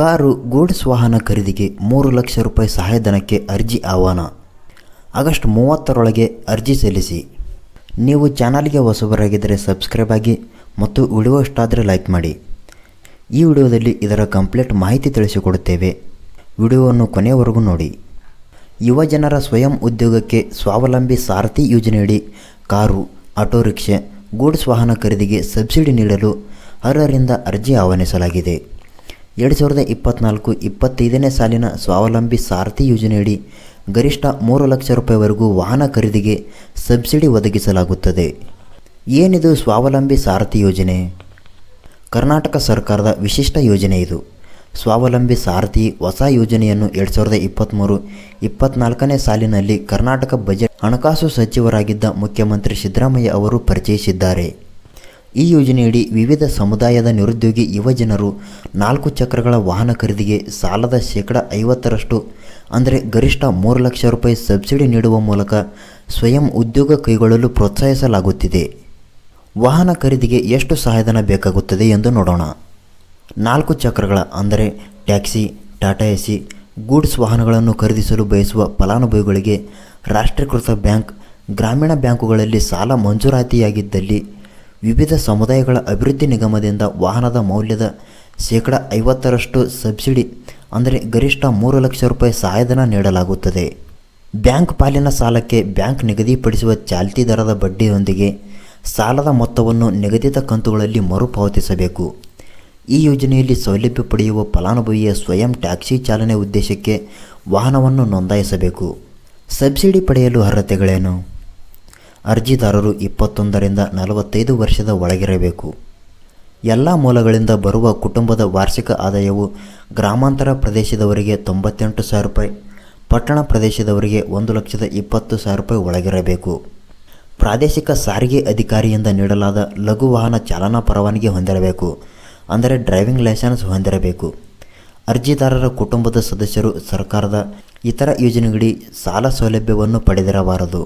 Car goods ವಾಹನ ಖರೀದಿಗೆ ಮೂರು ಲಕ್ಷ ರೂಪಾಯಿ ಸಹಾಯಧನಕ್ಕೆ ಅರ್ಜಿ ಆಹ್ವಾನ. ಆಗಸ್ಟ್ ಮೂವತ್ತರೊಳಗೆ ಅರ್ಜಿ ಸಲ್ಲಿಸಿ. ನೀವು ಚಾನಲ್ಗೆ ಹೊಸಬರಾಗಿದ್ದರೆ ಸಬ್ಸ್ಕ್ರೈಬ್ ಆಗಿ ಮತ್ತು ವಿಡಿಯೋ ಇಷ್ಟಾದರೆ ಲೈಕ್ ಮಾಡಿ. ಈ ವಿಡಿಯೋದಲ್ಲಿ ಇದರ ಕಂಪ್ಲೀಟ್ ಮಾಹಿತಿ ತಿಳಿಸಿಕೊಡುತ್ತೇವೆ. ವಿಡಿಯೋವನ್ನು ಕೊನೆಯವರೆಗೂ ನೋಡಿ. ಯುವಜನರ ಸ್ವಯಂ ಉದ್ಯೋಗಕ್ಕೆ ಸ್ವಾವಲಂಬಿ ಸಾರಥಿ ಯೋಜನೆಯಡಿ ಕಾರು, ಆಟೋ, ರಿಕ್ಷೆ, ಗೂಡ್ಸ್ ವಾಹನ ಖರೀದಿಗೆ ಸಬ್ಸಿಡಿ ನೀಡಲು ಅರ್ಹರಿಂದ ಅರ್ಜಿ ಆಹ್ವಾನಿಸಲಾಗಿದೆ. ಎರಡು ಸಾವಿರದ ಇಪ್ಪತ್ತ್ನಾಲ್ಕು ಇಪ್ಪತ್ತೈದನೇ ಸಾಲಿನ ಸ್ವಾವಲಂಬಿ ಸಾರಥಿ ಯೋಜನೆಯಡಿ ಗರಿಷ್ಠ ಮೂರು ಲಕ್ಷ ರೂಪಾಯಿವರೆಗೂ ವಾಹನ ಖರೀದಿಗೆ ಸಬ್ಸಿಡಿ ಒದಗಿಸಲಾಗುತ್ತದೆ. ಏನಿದು ಸ್ವಾವಲಂಬಿ ಸಾರಥಿ ಯೋಜನೆ? ಕರ್ನಾಟಕ ಸರ್ಕಾರದ ವಿಶಿಷ್ಟ ಯೋಜನೆ ಇದು. ಸ್ವಾವಲಂಬಿ ಸಾರಥಿ ಹೊಸ ಯೋಜನೆಯನ್ನು ಎರಡು ಸಾವಿರದ ಇಪ್ಪತ್ತ್ಮೂರು ಇಪ್ಪತ್ತ್ನಾಲ್ಕನೇ ಸಾಲಿನಲ್ಲಿ ಕರ್ನಾಟಕ ಬಜೆಟ್ ಹಣಕಾಸು ಸಚಿವರಾಗಿದ್ದ ಮುಖ್ಯಮಂತ್ರಿ ಸಿದ್ದರಾಮಯ್ಯ ಅವರು ಪರಿಚಯಿಸಿದ್ದಾರೆ. ಈ ಯೋಜನೆಯಡಿ ವಿವಿಧ ಸಮುದಾಯದ ನಿರುದ್ಯೋಗಿ ಯುವಜನರು ನಾಲ್ಕು ಚಕ್ರಗಳ ವಾಹನ ಖರೀದಿಗೆ ಸಾಲದ ಶೇಕಡ ಐವತ್ತರಷ್ಟು, ಅಂದರೆ ಗರಿಷ್ಠ ಮೂರು ಲಕ್ಷ ರೂಪಾಯಿ ಸಬ್ಸಿಡಿ ನೀಡುವ ಮೂಲಕ ಸ್ವಯಂ ಉದ್ಯೋಗ ಕೈಗೊಳ್ಳಲು ಪ್ರೋತ್ಸಾಹಿಸಲಾಗುತ್ತಿದೆ. ವಾಹನ ಖರೀದಿಗೆ ಎಷ್ಟು ಸಹಾಯಧನ ಬೇಕಾಗುತ್ತದೆ ಎಂದು ನೋಡೋಣ. ನಾಲ್ಕು ಚಕ್ರಗಳ, ಅಂದರೆ ಟ್ಯಾಕ್ಸಿ, ಟಾಟಾ ಎಸಿ, ಗೂಡ್ಸ್ ವಾಹನಗಳನ್ನು ಖರೀದಿಸಲು ಬಯಸುವ ಫಲಾನುಭವಿಗಳಿಗೆ ರಾಷ್ಟ್ರೀಕೃತ ಬ್ಯಾಂಕ್, ಗ್ರಾಮೀಣ ಬ್ಯಾಂಕುಗಳಲ್ಲಿ ಸಾಲ ಮಂಜೂರಾತಿಯಾಗಿದ್ದಲ್ಲಿ ವಿವಿಧ ಸಮುದಾಯಗಳ ಅಭಿವೃದ್ಧಿ ನಿಗಮದಿಂದ ವಾಹನದ ಮೌಲ್ಯದ ಶೇಕಡ ಐವತ್ತರಷ್ಟು ಸಬ್ಸಿಡಿ, ಅಂದರೆ ಗರಿಷ್ಠ ಮೂರು ಲಕ್ಷ ರೂಪಾಯಿ ಸಹಾಯಧನ ನೀಡಲಾಗುತ್ತದೆ. ಬ್ಯಾಂಕ್ ಪಾಲಿನ ಸಾಲಕ್ಕೆ ಬ್ಯಾಂಕ್ ನಿಗದಿಪಡಿಸುವ ಚಾಲ್ತಿ ದರದ ಬಡ್ಡಿಯೊಂದಿಗೆ ಸಾಲದ ಮೊತ್ತವನ್ನು ನಿಗದಿತ ಕಂತುಗಳಲ್ಲಿ ಮರುಪಾವತಿಸಬೇಕು. ಈ ಯೋಜನೆಯಲ್ಲಿ ಸೌಲಭ್ಯ ಪಡೆಯುವ ಫಲಾನುಭವಿಯ ಸ್ವಯಂ ಟ್ಯಾಕ್ಸಿ ಚಾಲನೆ ಉದ್ದೇಶಕ್ಕೆ ವಾಹನವನ್ನು ನೋಂದಾಯಿಸಬೇಕು. ಸಬ್ಸಿಡಿ ಪಡೆಯಲು ಅರ್ಹತೆಗಳೇನು ಅರ್ಜಿದಾರರು ಇಪ್ಪತ್ತೊಂದರಿಂದ ನಲವತ್ತೈದು ವರ್ಷದ ಒಳಗಿರಬೇಕು. ಎಲ್ಲ ಮೂಲಗಳಿಂದ ಬರುವ ಕುಟುಂಬದ ವಾರ್ಷಿಕ ಆದಾಯವು ಗ್ರಾಮಾಂತರ ಪ್ರದೇಶದವರಿಗೆ ತೊಂಬತ್ತೆಂಟು ಸಾವಿರ ರೂಪಾಯಿ, ಪಟ್ಟಣ ಪ್ರದೇಶದವರಿಗೆ ಒಂದು ಲಕ್ಷದ ಇಪ್ಪತ್ತು ಸಾವಿರ ರೂಪಾಯಿ ಒಳಗಿರಬೇಕು. ಪ್ರಾದೇಶಿಕ ಸಾರಿಗೆ ಅಧಿಕಾರಿಯಿಂದ ನೀಡಲಾದ ಲಘು ವಾಹನ ಚಾಲನಾ ಪರವಾನಗಿ ಹೊಂದಿರಬೇಕು, ಅಂದರೆ ಡ್ರೈವಿಂಗ್ ಲೈಸೆನ್ಸ್ ಹೊಂದಿರಬೇಕು. ಅರ್ಜಿದಾರರ ಕುಟುಂಬದ ಸದಸ್ಯರು ಸರ್ಕಾರದ ಇತರ ಯೋಜನೆಗಳಿ ಸಾಲ ಸೌಲಭ್ಯವನ್ನು ಪಡೆದಿರಬಾರದು.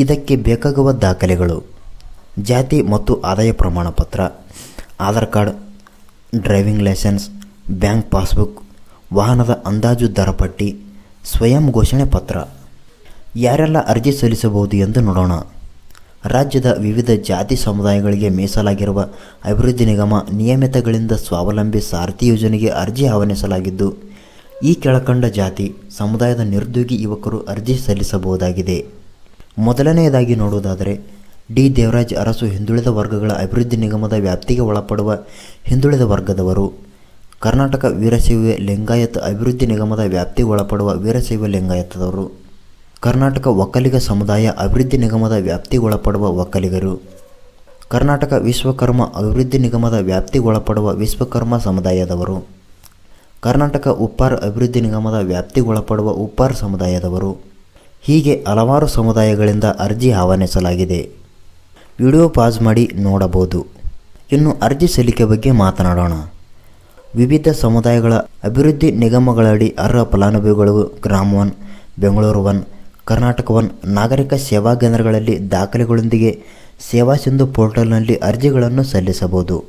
ಇದಕ್ಕೆ ಬೇಕಾಗುವ ದಾಖಲೆಗಳು, ಜಾತಿ ಮತ್ತು ಆದಾಯ ಪ್ರಮಾಣ ಪತ್ರ Aadhaar card, driving licence, bank passbook, ವಾಹನದ ಅಂದಾಜು ದರಪಟ್ಟಿ ಸ್ವಯಂ ಘೋಷಣೆ ಪತ್ರ. ಯಾರೆಲ್ಲ ಅರ್ಜಿ ಸಲ್ಲಿಸಬಹುದು ಎಂದು ನೋಡೋಣ. ರಾಜ್ಯದ ವಿವಿಧ ಜಾತಿ ಸಮುದಾಯಗಳಿಗೆ ಮೀಸಲಾಗಿರುವ ಅಭಿವೃದ್ಧಿ ನಿಗಮ ನಿಯಮಿತಗಳಿಂದ ಸ್ವಾವಲಂಬಿ ಸಾರಥಿ ಯೋಜನೆಗೆ ಅರ್ಜಿ ಆಹ್ವಾನಿಸಲಾಗಿದ್ದು, ಈ ಕೆಳಕಂಡ ಜಾತಿ ಸಮುದಾಯದ ನಿರುದ್ಯೋಗಿ ಯುವಕರು ಅರ್ಜಿ ಸಲ್ಲಿಸಬಹುದಾಗಿದೆ. ಮೊದಲನೆಯದಾಗಿ ನೋಡುವುದಾದರೆ, ಡಿ. ದೇವರಾಜ್ ಅರಸು ಹಿಂದುಳಿದ ವರ್ಗಗಳ ಅಭಿವೃದ್ಧಿ ನಿಗಮದ ವ್ಯಾಪ್ತಿಗೆ ಒಳಪಡುವ ಹಿಂದುಳಿದ ವರ್ಗದವರು. ಕರ್ನಾಟಕ ವೀರಶೈವ ಲಿಂಗಾಯತ ಅಭಿವೃದ್ಧಿ ನಿಗಮದ ವ್ಯಾಪ್ತಿಗೆ ಒಳಪಡುವ ವೀರಶೈವ ಲಿಂಗಾಯತದವರು. ಕರ್ನಾಟಕ ಒಕ್ಕಲಿಗ ಸಮುದಾಯ ಅಭಿವೃದ್ಧಿ ನಿಗಮದ ವ್ಯಾಪ್ತಿಗೆ ಒಳಪಡುವ ಒಕ್ಕಲಿಗರು. ಕರ್ನಾಟಕ ವಿಶ್ವಕರ್ಮ ಅಭಿವೃದ್ಧಿ ನಿಗಮದ ವ್ಯಾಪ್ತಿಗೆ ಒಳಪಡುವ ವಿಶ್ವಕರ್ಮ ಸಮುದಾಯದವರು. ಕರ್ನಾಟಕ ಉಪ್ಪಾರ್ ಅಭಿವೃದ್ಧಿ ನಿಗಮದ ವ್ಯಾಪ್ತಿಗೆ ಒಳಪಡುವ ಉಪ್ಪಾರ್ ಸಮುದಾಯದವರು. ಹೀಗೆ ಹಲವಾರು ಸಮುದಾಯಗಳಿಂದ ಅರ್ಜಿ ಆಹ್ವಾನಿಸಲಾಗಿದೆ. ವಿಡಿಯೋ ಪಾಸ್ ಮಾಡಿ ನೋಡಬಹುದು. ಇನ್ನು ಅರ್ಜಿ ಸಲ್ಲಿಕೆ ಬಗ್ಗೆ ಮಾತನಾಡೋಣ. ವಿವಿಧ ಸಮುದಾಯಗಳ ಅಭಿವೃದ್ಧಿ ನಿಗಮಗಳಡಿ ಅರ್ಹ ಫಲಾನುಭವಿಗಳು Grama one, Bengaluru one, Karnataka one ನಾಗರಿಕ ಸೇವಾ ಕೇಂದ್ರಗಳಲ್ಲಿ ದಾಖಲೆಗಳೊಂದಿಗೆ ಸೇವಾ ಸಿಂಧು ಪೋರ್ಟಲ್ನಲ್ಲಿ ಅರ್ಜಿಗಳನ್ನು ಸಲ್ಲಿಸಬಹುದು.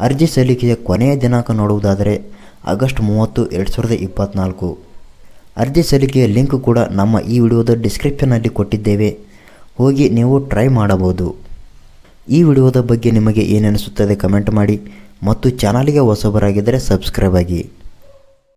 ಅರ್ಜಿ ಸಲ್ಲಿಕೆಯ ಕೊನೆಯ ದಿನಾಂಕ ನೋಡುವುದಾದರೆ ಆಗಸ್ಟ್ ಮೂವತ್ತು, ಎರಡು ಸಾವಿರದ ಇಪ್ಪತ್ತ್ನಾಲ್ಕು ಅರ್ಜಿ ಸಲ್ಲಿಕೆಯ ಲಿಂಕ್ ಕೂಡ ನಮ್ಮ ಈ ವಿಡಿಯೋದ ಡಿಸ್ಕ್ರಿಪ್ಷನಲ್ಲಿ ಕೊಟ್ಟಿದ್ದೇವೆ. ಹೋಗಿ ನೀವು ಟ್ರೈ ಮಾಡಬಹುದು. ಈ ವಿಡಿಯೋದ ಬಗ್ಗೆ ನಿಮಗೆ ಏನನಿಸುತ್ತದೆ ಕಮೆಂಟ್ ಮಾಡಿ ಮತ್ತು ಚಾನಲ್ಗೆ ಹೊಸಬರಾಗಿದ್ದರೆ ಸಬ್ಸ್ಕ್ರೈಬ್ ಆಗಿ.